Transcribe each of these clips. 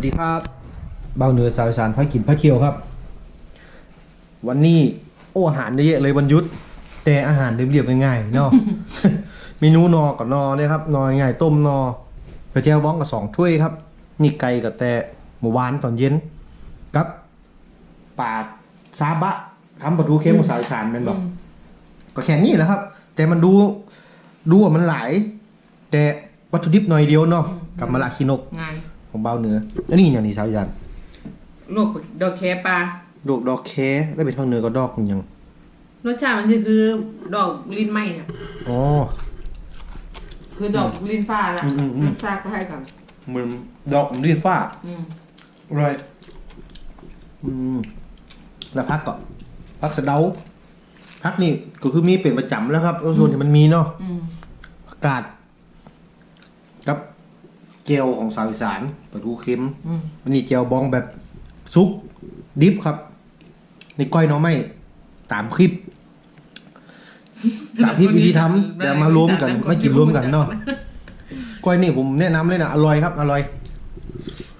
สวัสดีครับเบาเหนือสาวอีสานพักกินพักเที่ยวครับ วันนี้โอ้อาหารเยอะแยะเลยวันหยุดแต่อาหารเรียบๆง่ายๆเนาะเมนูนอกับนอเนี่ยครับนอง่ายๆต้มนอกระเจียวบ้องกับสองถ้วยครับ นี่ไก่กับแต่หมูหวานตอนเย็นกับปลาซาบะทำปลาทูเค็มของสาวอีสานเป็นบอกก็แค่นี้แหละครับ แต่มันดูดูว่ามันหลายแต่วัตถุดิบหน่อยเดียวเนาะอืมกับมะละคีนกไง ของเบาเหนืออันนี้อย่างนี้สาวยันลวกดอกแคปลาดอกดอกแคได้เป็นทางเหนือก็ดอกอย่างรสชาติมันจะคือดอกลิ้นไหมเนี่ยอ๋อคือดอกลิ้นฟ้าละอืมอืมอืมลิ้นฟ้าก็ให้กันเหมือนดอกรีดฟ้าอืมอร่อยอืมแล้วพักก่อนพักสะเดาพักนี่ก็คือมีเป็นประจำแล้วครับแล้วส่วนที่มันมีเนาะอืมอากาศกับ เจลของสาวอีสานปลาทูเค็มอืมอันนี้เจียวบองแบบซุปดิฟครับ ในก้อยหน้อไม่ตามคลิปตามที่วิธีทำแต่มารวมกันไม่กินรวมกันเนาะก้อยนี่ผมแนะนำเลยนะอร่อยครับอร่อย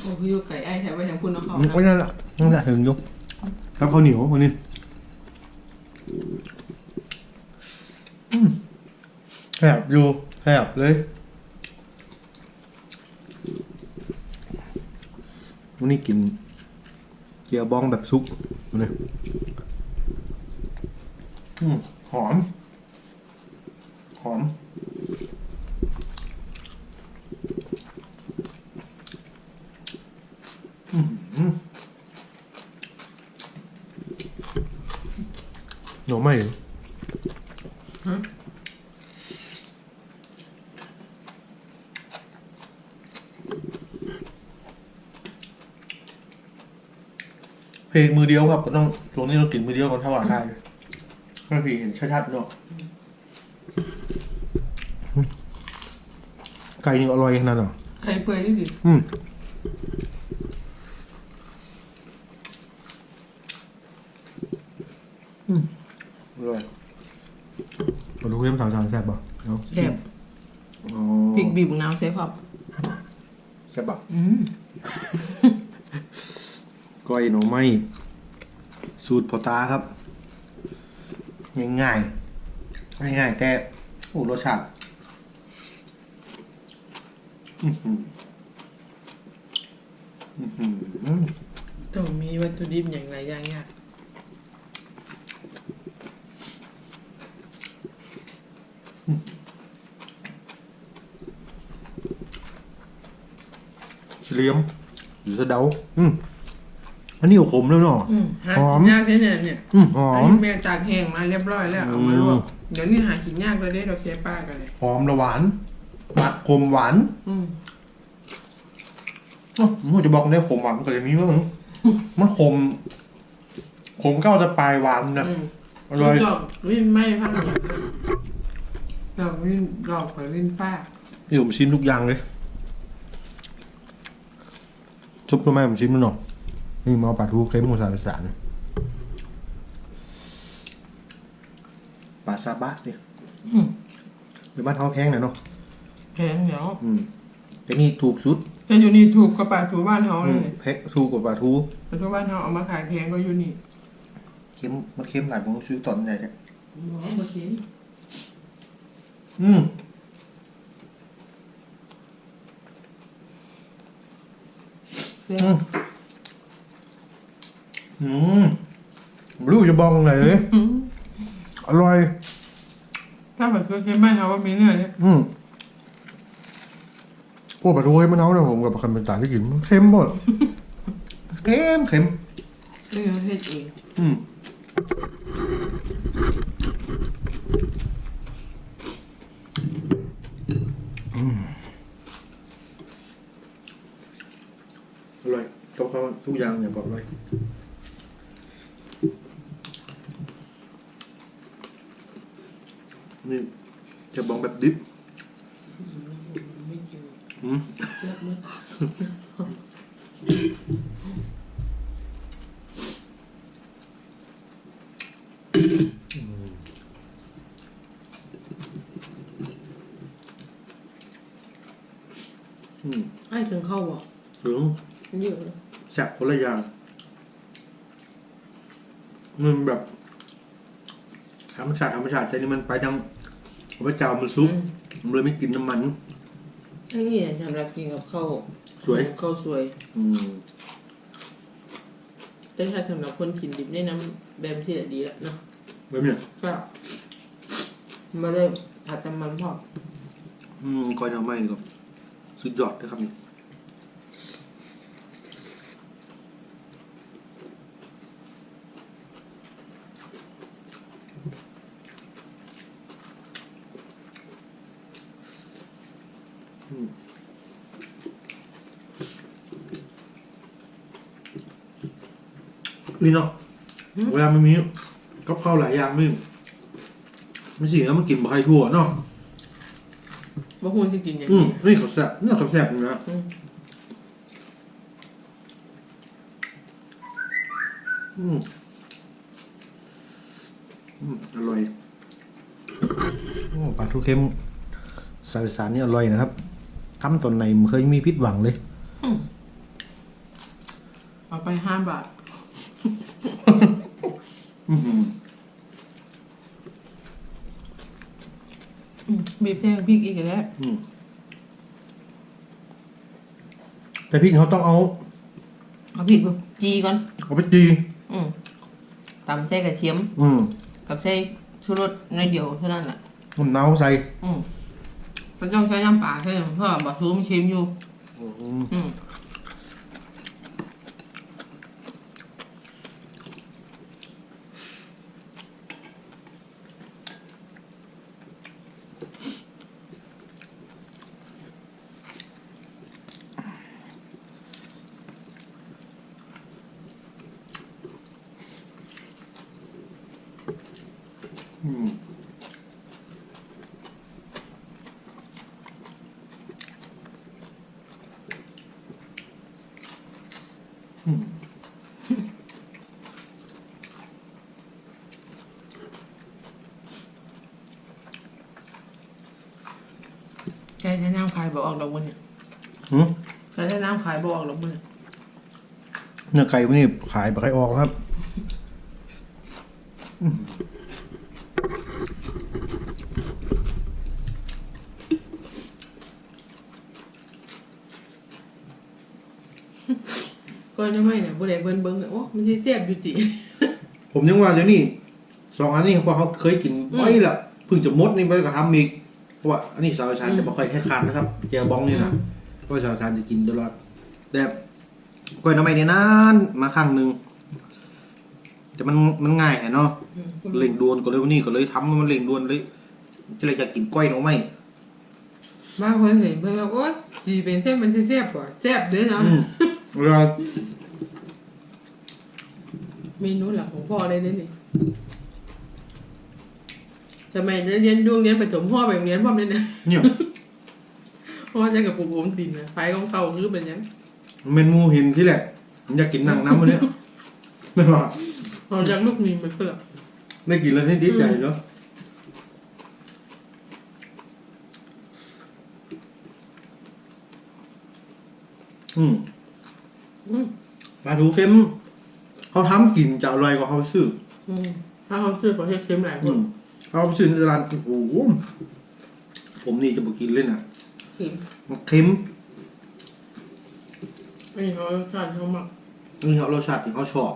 โอ้คืออยู่ไก่ไอ้แถวไปทางคุณนครไม่นั่นละนั่นแหละถึงอยุกครับข้าวเหนียวคนนี้อืมแซ่บอยู่แซ่บเลย วันนี้กินเจียวบองแบบซุปนี่อืมหอม หอมอืมหนูไม่เหรอ ฮะ เพ ลงมือเดียวครับก็ต้องตรงนี้เรากินมือเดียวกันเท่าไหร่ได้ไม่พี่เห็นชัดๆเนาะไก่นี่อร่อยขนาดนั้นเหรอไข่เปื่อยที่ดิอืมอืมอร่อยมาดูเรื่องสาวจานแซ่บป่ะเนาะแซ่บอ๋อพริกบีบมะนาวใส่พร้อมแซ่บป่ะอืม ก้อยหน่อไม้สูตรพอตาครับ ง่ายๆง่ายๆแต่โอ้รสชาติอื้อหืออื้อหือต้องมีวัตถุดิบอย่างไรอย่างเงี้ยเฉลียมหรือสะเดาอืม อันนี้ก็ขมแล้วเนาะ อืมหาหอม กินยากแน่ๆเนี่ยอืมหออันม นี้แม่ตากแห้งมาเรียบร้อยแล้วเอามาลวกอืมเดี๋ยวนี้หากินยากเลยเด้ดอกแคปลากันเลยหอมและหวานหวานขมหวานอืมอ้าวผมจะบอกได้ขมหวานมันก็จะมีว่ามึงมันขมขมเข้าจะปลายหวานนะอืมอร่อยดอกลิ้นไหมพังเหนียวดอกลิ้นดอกกับลิ้นฟ้านี่ผมชิมทุกอย่างเลยซุปตัวแม่ผมชิมดูหน่อย นี่มาเอาปลาทูเค็มของสารสารปลาซาบะเนี่ยอืมเป็นบ้านเขาแพงหน่อยเนาะแพงเดี๋ยวอืมแต่นี่ถูกสุดแต่อยู่นี่ถูกกว่าปลาทูบ้านเขาอืเลมยแพงถูกกว่าปลาทูปลาทูบ้านเขาเอามาขายแพงก็อยู่นี่เค็มมันเค็มหลายผมซื้อตอนไหนเนี่ยหมอโอเคอืมเสียอืม อืมไม่รู้จะบอกตรงไหนเลยอืมอร่อย ถ้าแบบเคยบ้านเขาว่ามีเนื้อเนี่ยอืมพวกปลาทูให้มันเอาเนี่ยผมกับคันเป็นตาที่กินมันเค็มหมดเค็มเค็มเนื้อเฮ็ดเองอืมอืมอร่อยเขาเขาทุกอย่างอย่างบอกเลย นี่จะบองแบบดิบไม่กินอืมเจ็บมืออืมไอ้ถึงเข้าบ่ถึงเยอะเลยแซ่บคนละอย่างมันแบบธ รรมชาติธรรมชาติใจนี่มันไปทางพระเจ้ามันซุปอืมมันเลยไม่กินน้ำมันไอ้นี่สำหรับกินกับข้าวสวยข้าวสวย อืมแต่ถ้าสำหรับคนกินดิบนี่น้ำแบบที่ดีแล้วเนาะแบบเนี้ยก็มาได้ผัดน้ำมันพอกอืมก้อยทำไมนี่ก็สุดยอดนะครับนี่ นี่เนาะเวลามันมีกับข้าวหลายอย่างไม่ไม่สิแล้วมันกินบะไข่ทั่วเนาะบ่ควรสิกินอย่างอืมนี้นี่เขาแซ่บนี่เขาแซ่บนะอืมอืมอืมอร่อยโอ้ปลาทูเค็มใส่สารนี่อร่อยนะครับทำตอนไหนมันเคยมีพิษหวังเลย เอาไปห้าบาท อือหือ อืม บีบแทงพริกอีกแล้วอืมแต่พริกเขาต้องเอา เอาพริกไปจีก่อน เอาไปจี อืมตำใส่กระเทียม อืมกับใส่ชูรสน้อยเดียวเท่านั้นแหละน้ำเนาใส่ อืมมันต้องใช้น้ำปลาใช่ไหมเพราะว่าบะทูมันเค็มอยู่ อืม ใช้ใช้น้ำขายบออกดอกบุญเนี่ยหืมใช้ใช้น้ำขายบออกดอกบุญเนี่ยเนื้อไก่พวกนี้ขายไปขายออกครับก็จะไม่เนี่ยบุได้เบิ้งเบิ้งเนี่ยโอ้มันสิเสียบอยู่จิผมยังว่าเดี๋ยวนี้สองอันนี้เพราะเขาเคยกินไว้ละเพิ่งจะมดนี่ไปก็ทำอีกเพ ราะว่าอันนี้สาวชานจะไม่ค่อยแค่คันนะครับเจลบองนี่นะเพราะสาวชานจะกินตลอดแต่ก้อยหน้ำไม้เนี่ยนานมาครั้งหนึ่งแต่มันมันง่ายแหะเนาะอืมเล่งด่วนก็เลยวันนี้ก็เลยทำให้มันเล่งด่วนเลยจะเลยจะกินก้อยหน้ำไม้บางคนเห็นเพิ่นว่าโอ๊ยสีเป็นเส้นมันสิเสียบกว่าเสียบเด้อเนาะอืมเวลาเมนูหลักของพ่อเลยเด้อนี่ สมัยเรียนดวงเรียนประถมพ่อไปโรงเรียนพ่อเลยนะเนี่ยพ่อจะกับปู่ผมตินนะไฟของเขาคือเป็นหยังเมนูเห็นที่แหละผมอยากกินหนังน้ำมันเนี้ยไม่ว่าเราจากลูกมีมันเปลือกได้กินแล้วนี่ดีใจเนาะอืมอืมปลาทูเค็ม เขาทำกินจะอร่อยกว่าเขาซื้ออืมถ้าเขาชื่อเขาให้เค็มหลายคอืนม เขาไปซื้อในร้านโอ้โหผมนี่จะมากินเลยนะเค็มมันเค็มไม่เขาชาติเขามากนี่เขารสชาติที่เขาชอบ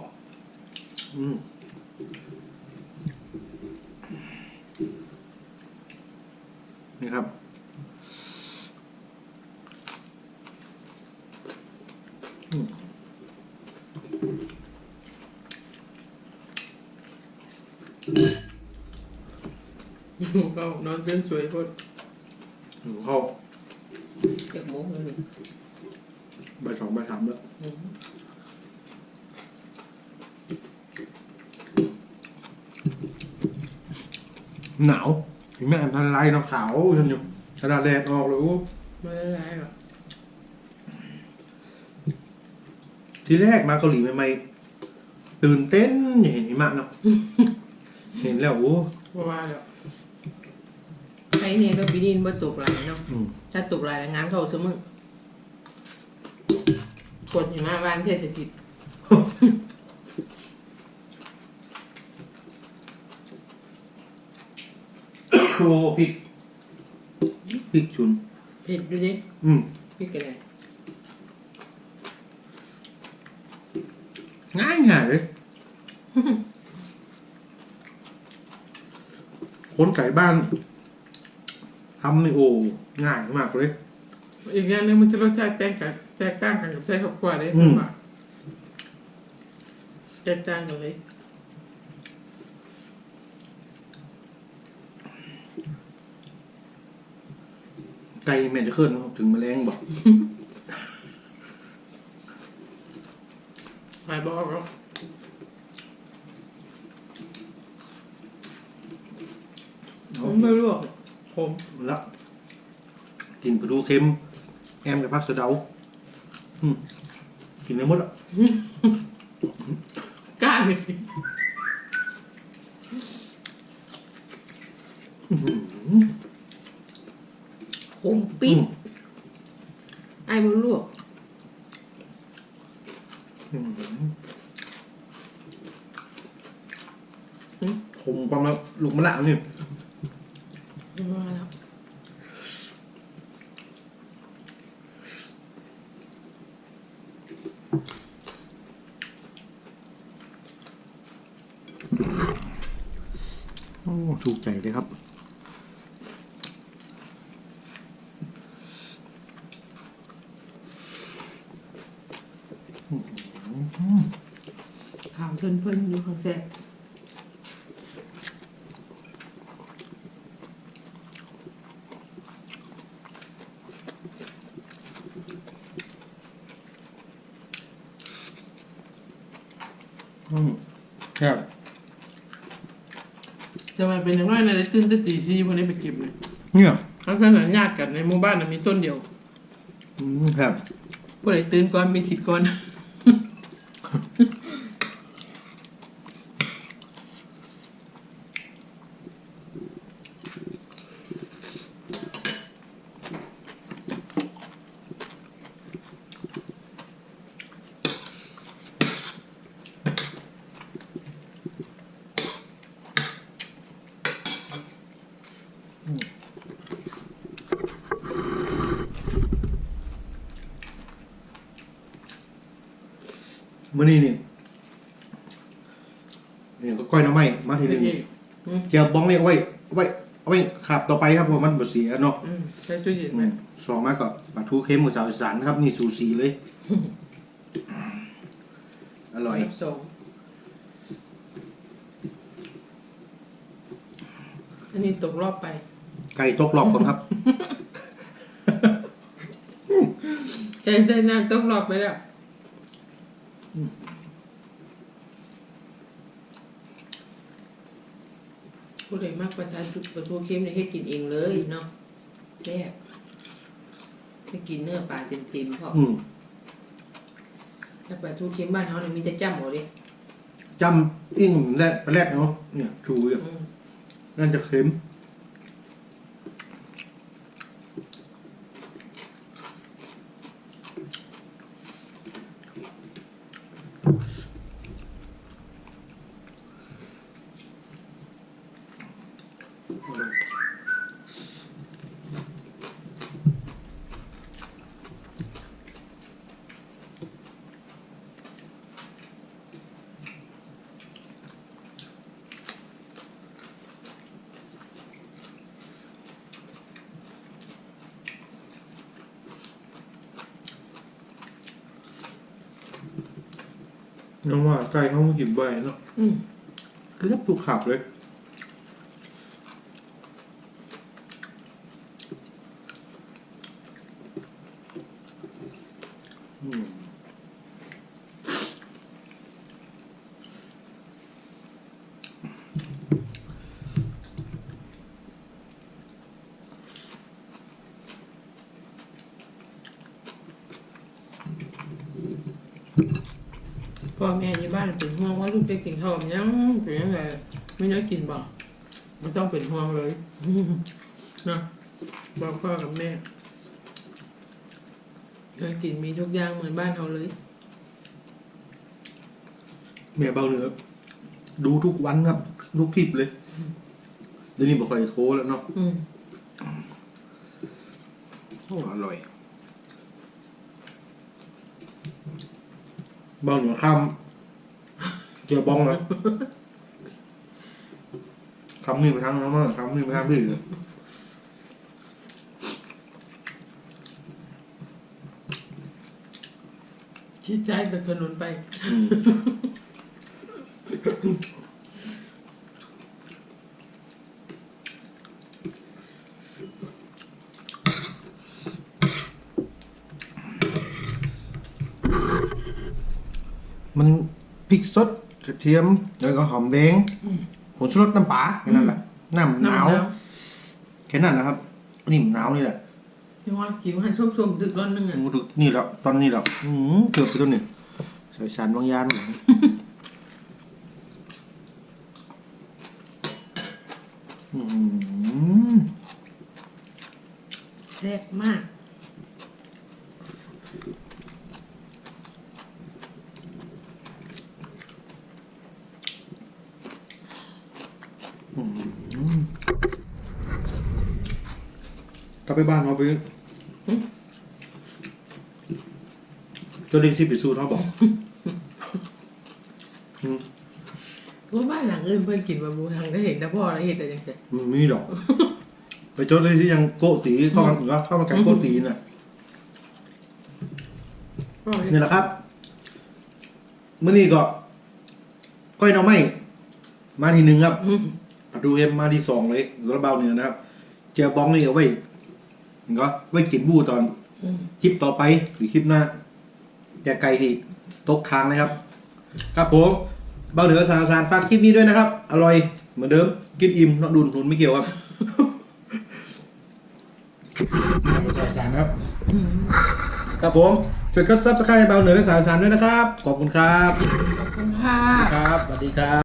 อืมนี่ครับ เขานอนเส้นสวยโคตรหนูเข้าเก็บหมูเลยนี่ใบสองใบสามแล้วอืมหนาวถึงแม่พันไรเนาะขาวฉันอยู่กระดาษแดดออกเลยโอ้ไม่ได้ร้ายหรอกทีแรกมาเกาหลีใหม่ๆตื่นเต้นอย่าเห็นหิมะเนาะ เห็นแล้วโอ้เพราะว่าแล้วไอ้ เนี่ยก็ปีนี้บ่ตกหลายเนาะอืม ถ้าตกหลายแล้วงานเขาเสมอกดหิมะบ้านเทศกิจโอ้พริกพริกชุน เผ็ดดูดิอืมพี่กันเลยง่ายง่ายเลย คนไก่บ้าน ทำนี่โอ้ง่ายมากเลย อีกอย่างหนึงมันจะรสชาติแตกกันแตกต่างกันกับไส้ข้าวกล้วยเลยอืมว่าแตกต่างกันเลยไก่แม่จะขึ้นถึงแมลงบอกหายบอกแล้วผมไม่รู้อะ ผมละกินปลาทูเค็ม แอมกับผักสะเดาอืมกินได้หมดละกล้าเลยอื้อหือผมปิ๊ดไอ้บนลวกอื้อหืออืมผมความละลูกมะละนี่ มาแล้ว โอ้ ถูกใจเลยครับข่าวเพิ่นเพิ่นอยู่ข้างแซ่บ อืมครับ จะมา เป็นอย่างน้อยนะได้ตื่นแต่ตีสี่วันนี้ไปเก็บเลยเนี่ยเขาขนาดญาติกันในหมู่บ้านน่ะมีต้นเดียว อืมครับผู้ใดตื่นก่อนมีสิทธิ์ก่อน มื่อนี้นี่เนี่ยก็ก้อยหน้ำไม้มาทีหนึง อืม เจียวบ้องเนี่ยเอาไว้เอาไว้เอาไว้ขับต่อไปครับเพราะมันบดเสียเนาะอืมใช้ตู้เย็นอืไหมมสองมาก็ปลาทูเค็มกับชาวอีสานครับ นี่สูสีเลย อร่อยสองอันนี้ตกรอบไป ไก่ตกหลอกก่อนครับแกงได้น้ำตกรอบไปแล้ว ผู้ใดมากประชาชุดประตูเค็มเนี่ยให้กินเองเลยเนาะแซ่บให้กินเนื้อปลาเต็มๆพออืมถ้าปลาทูเค็มบ้านเขาเนี่ยมีแต่จ้ำหมดเลยจำอิ่งแรกไปแรกเนาะเนี่ยชูอะอืม นั่นจะเค็ม น้องว่าไก่เขามากินใบเนาะอืมเกือบทุกขับเลย อืม嗯 พ่อแม่อยู่บ้านเป็นห่วงว่าลูกจะกินข้าวยังเป็นยังไงไม่ได้กินบ่ไม่ต้องเป็นห่วงเลยนะบอกพ่อกับแม่น่ากินมีทุกอย่างเหมือนบ้านเราเลยแม่เบาเหนือดูทุกวันครับทุกคลิปเลยเดี๋ยวนี้บอกใครโทรแล้วเนาะอืมโอ้อร่อย บาเหนือข้ามเจียวบองนะคำนี้ไปทางนั้นมั้งคำนี้ไปทางพี่เลยชี้ใจไปถนนไป มันพริกสดกระเทียมแล้วก็หอมแดงผงชูรสน้ำปลาแค่นั้นแหละน้ำหนาวน้ำหนาวแค่นั้นนะครับนี่มันหนาวนี่แหละที่ว่ากินหันส้มๆดึกร้อนนึงอะดูนี่แล้วตอนนี้แล้วอืมเกือบไปตัวหนึ่งใส่สารบางยานอืมแซ่บมาก อืม กลับไปบ้านเขาไปเจ้าเด็กที่ไปสู้เขาบอกอืมว่าบ้านหลังอื่นเพื่อนกินมาบูทางได้เห็นแต่พ่อแล้วเห็นแต่ยังไงมันมีดอก ไปจดเลยที่ยังโกตีเข้ามาหรือว่าเข้ามากันโกตีน่ะพ่อเห็นนี่แหละครับเมื่อนี้ก็ก้อยหน้องไม้มาทีหนึ่งครับอืมปลาดูเอ็มมาที่สองเลยรถเบาเนื้อนะครับ เจียวบองนี่เอาไว้ ก็ไว้กินบูตอนอืมคลิปต่อไปหรือคลิปหน้าอย่าไกลดีตกทางนะครับ ครับผมเบาเหนือสารสารฝากคลิปนี้ด้วยนะครับ อร่อยเหมือนเดิม กินอิ่มเนอะดุนทุนไม่เกี่ยวครับสารสารครับอืมครับผมช่วยกดซับสไครต์เบาเหนือและสารสารด้วยนะครับ ขอบคุณครับ ขอบคุณค่ะครับสวัสดีครับ